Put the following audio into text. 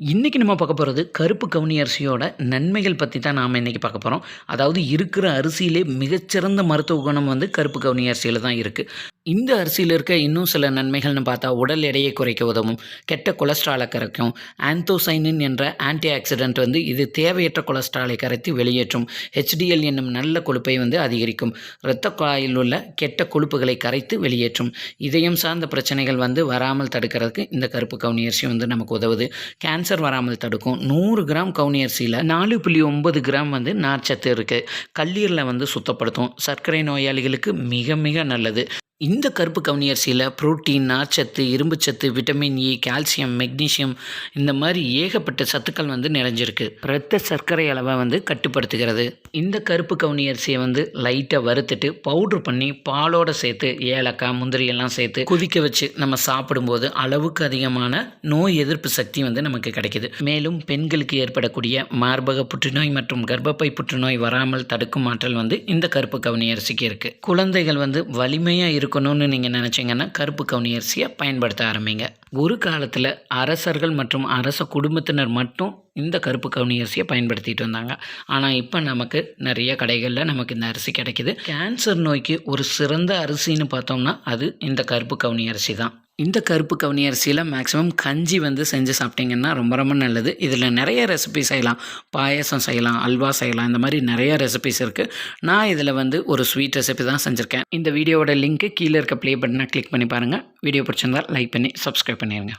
இன்றைக்கி நம்ம பார்க்க போகிறது கருப்பு கவுனி அரிசியோட நன்மைகள் பற்றி தான் நாம் இன்றைக்கி பார்க்க போகிறோம் அதாவது இருக்கிற அரிசியிலே மிகச்சிறந்த மருத்துவ குணம் வந்து கருப்பு கவுனி அரிசியில் தான் இருக்குது இந்த அரிசியில் இருக்க இன்னும் சில நன்மைகள்னு பார்த்தா உடல் எடையை குறைக்க உதவும் கெட்ட கொலஸ்ட்ராலை கரைக்கும் ஆந்தோசைனின் என்ற ஆன்டி ஆக்சிடென்ட் வந்து இது தேவையற்ற கொலஸ்ட்ராலை கரைத்து வெளியேற்றும். ஹெச்டிஎல் என்னும் நல்ல கொழுப்பை வந்து அதிகரிக்கும். இரத்த குழாயில் உள்ள கெட்ட கொழுப்புகளை கரைத்து வெளியேற்றும். இதயம் சார்ந்த பிரச்சனைகள் வந்து வராமல் தடுக்கிறதுக்கு இந்த கருப்பு கவுனி அரிசி வந்து நமக்கு உதவுது. கேன்சர் வராமல் தடுக்கும். நூறு கிராம் கவுனி அரிசியில் நாலு புள்ளி ஒன்பது கிராம் வந்து நார்ச்சத்து இருக்குது கல்லீரலை வந்து சுத்தப்படுத்தும். சர்க்கரை நோயாளிகளுக்கு மிக மிக நல்லது. இந்த கருப்பு கவுனி அரிசியில் புரோட்டீன் நார்ச்சத்து இரும்புச்சத்து விட்டமின் இ கால்சியம் மெக்னீசியம் இந்த மாதிரி ஏகப்பட்ட சத்துக்கள் வந்து நிறைஞ்சிருக்கு. இரத்த சர்க்கரை அளவை வந்து கட்டுப்படுத்துகிறது. இந்த கருப்பு கவுனி அரிசியை வந்து லைட்டாக வறுத்துட்டு பவுட்ரு பண்ணி பாலோட சேர்த்து ஏலக்காய் முந்திரி எல்லாம் சேர்த்து கொதிக்க வச்சு நம்ம சாப்பிடும்போது அளவுக்கு அதிகமான நோய் எதிர்ப்பு சக்தி வந்து நமக்கு கிடைக்கிது. மேலும் பெண்களுக்கு ஏற்படக்கூடிய மார்பக புற்றுநோய் மற்றும் கர்ப்பப்பை புற்றுநோய் வராமல் தடுக்கும் ஆற்றல் வந்து இந்த கருப்பு கவுனி அரிசிக்கு இருக்குது குழந்தைகள் வந்து வலிமையாக இருக்கணும்னு நீங்கள் நினச்சிங்கன்னா கருப்பு கவுனி அரிசியை பயன்படுத்த ஆரம்பிங்க. ஒரு காலத்தில் அரசர்கள் மற்றும் அரச குடும்பத்தினர் மட்டும் இந்த கருப்பு கவுனி அரிசியை பயன்படுத்திட்டு வந்தாங்க ஆனால் இப்போ நமக்கு நிறைய கடைகளில் நமக்கு இந்த அரிசி கிடைக்குது. கேன்சர் நோய்க்கு ஒரு சிறந்த அரிசின்னு பார்த்தோம்னா அது இந்த கருப்பு கவுனி அரிசி தான். இந்த கருப்பு கவுனி அரிசியில் மேக்ஸிமம் கஞ்சி வந்து செஞ்சு சாப்பிட்டிங்கன்னா ரொம்ப ரொம்ப நல்லது. இதில் நிறைய ரெசிபி செய்யலாம். பாயசம் செய்யலாம் அல்வா செய்யலாம் இந்த மாதிரி நிறைய ரெசிபிஸ் இருக்குது நான் இதில் வந்து ஒரு ஸ்வீட் ரெசிபி தான் செஞ்சுருக்கேன். இந்த வீடியோவோட லிங்க்கு கீழே இருக்க ப்ளே பட்டனை கிளிக் பண்ணி பாருங்கள் வீடியோ பிடிச்சிருந்தால் லைக் பண்ணி சப்ஸ்கிரைப் பண்ணிடுங்க